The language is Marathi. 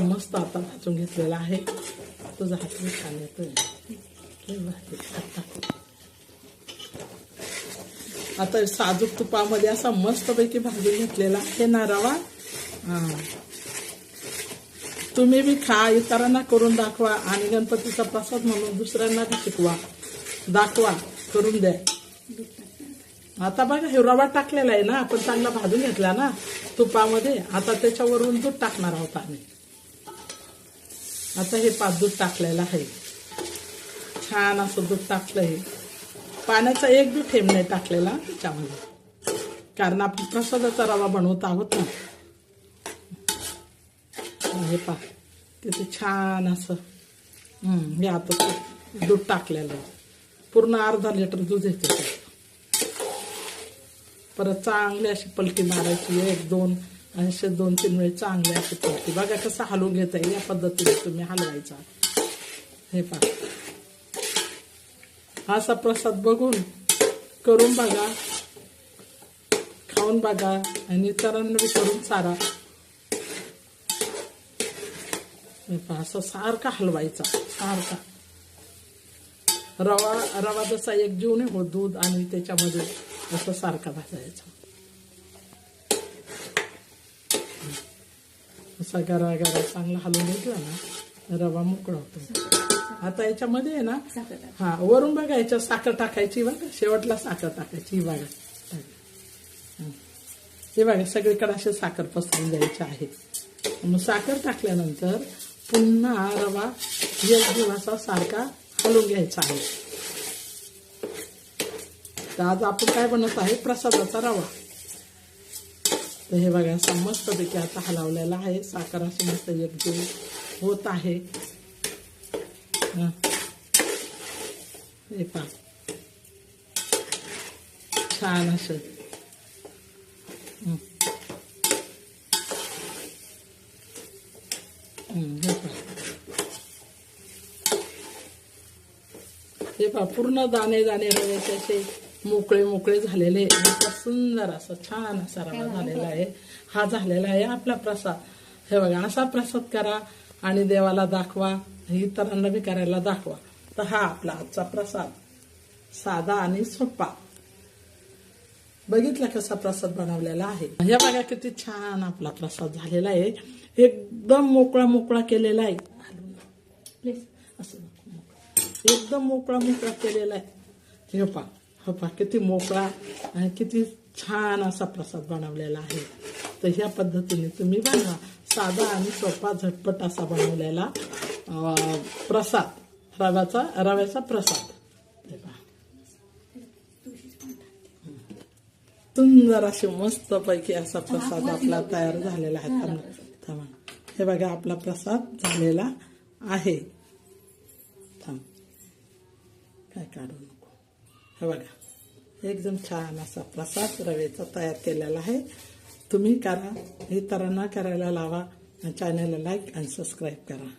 मस्त आता भाजून घेतलेला आहे. तुझा हात मी छान येतोय. आता. साजूक तुपामध्ये असा मस्तपैकी भाजून घेतलेला आहे ना रवा? तुम्ही बी खा इतरांना करून दाखवा आणि गणपतीचा प्रसाद म्हणून दुसऱ्यांना बी शिकवा. दाखवा करून द्या. आता बघा हे रवा टाकलेला आहे ना आपण चांगला भाजून घेतला ना तुपामध्ये. आता त्याच्यावरून दूध टाकणार आहोत आम्ही. आता हे पाच दूध टाकलेलं आहे. छान असं दूध टाकलंय. पाण्याचा एक बी थेंब नाही टाकलेला त्याच्यामध्ये. कारण आपण प्रसादाचा रवा बनवत आहोत ना. हे पा. तिथे छान असं. हे आता दूध टाकलेलं आहे. पूर्ण अर्धा लिटर दूध येते परत चांगली अशी पलटी मारायची एक दोन आणि असे दोन तीन वेळ चांगले असे पडते बघा कसं हलवून घेता येईल या पद्धतीने तुम्ही हलवायचा. हे पा असा प्रसाद बघून करून बघा. खाऊन बघा आणि इतरांना विचारून करून हे पहा, असं सारखा हलवायचा सारखा. रवा रवा जसा एक जीव नाही होत दूध आणि त्याच्यामध्ये असं सारखा भाजायचा. असा गरा गरा चांगला हलवून घेतला ना रवा मोकळा होतो. आता याच्यामध्ये आहे ना हा वरून बघा याच्यात साखर टाकायची बघा शेवटला साखर टाकायची ही बघा. हं. हे बघा सगळीकडे असे साखर पसरून द्यायचे आहे. मग साखर टाकल्यानंतर पुन्हा रवा एक दिवसा सारखा हलवून घ्यायचा आहे. तर आज आपण काय बनवत आहे? प्रसादाचा रवा. तर हे बघा असं मस्तपैकी आता हलावलेला आहे. साखर असं मस्त एकजीव होत आहे. हे. पहा. छान असं. हे पहा. हे पहा पूर्ण दाणे दाणे रव्याचे असे मोकळे मोकळे झालेले सुंदर असा छान असा रवा झालेला आहे. हा झालेला आहे आपला प्रसाद. हे बघा असा प्रसाद करा आणि देवाला दाखवा इतरांना बी करायला दाखवा. तर हा आपला आजचा प्रसाद. साधा आणि सोपा. बघितला कसा प्रसाद बनवलेला आहे? हे बघा किती छान आपला प्रसाद झालेला आहे. एकदम मोकळा मोकळा केलेला आहे. प्लीज असं एकदम मोकळा मोकळा केलेला आहे. हे पा हो पा किती मोकळा आणि किती छान असा प्रसाद बनवलेला आहे. तर ह्या पद्धतीने तुम्ही बनवा साधा आणि सोपा झटपट असा बनवलेला प्रसाद रव्याचा रव्याचा प्रसाद. सुंदर असे मस्त पैकी असा प्रसाद आपला तयार झालेला आहे. थांबा. हे बघा आपला प्रसाद झालेला आहे. थांब. काय काढू नको. हे बघा. एकदम छान असा प्रसाद रवेचा तयार केलेला आहे. तुम्ही करा. इतरांना करायला लावा. चॅनलला लाईक आणि सबस्क्राईब करा.